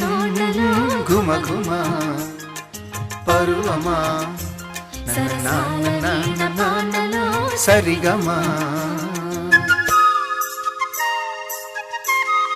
తోటలో ఘుమ ఘుమ పరువమా సరిగమా?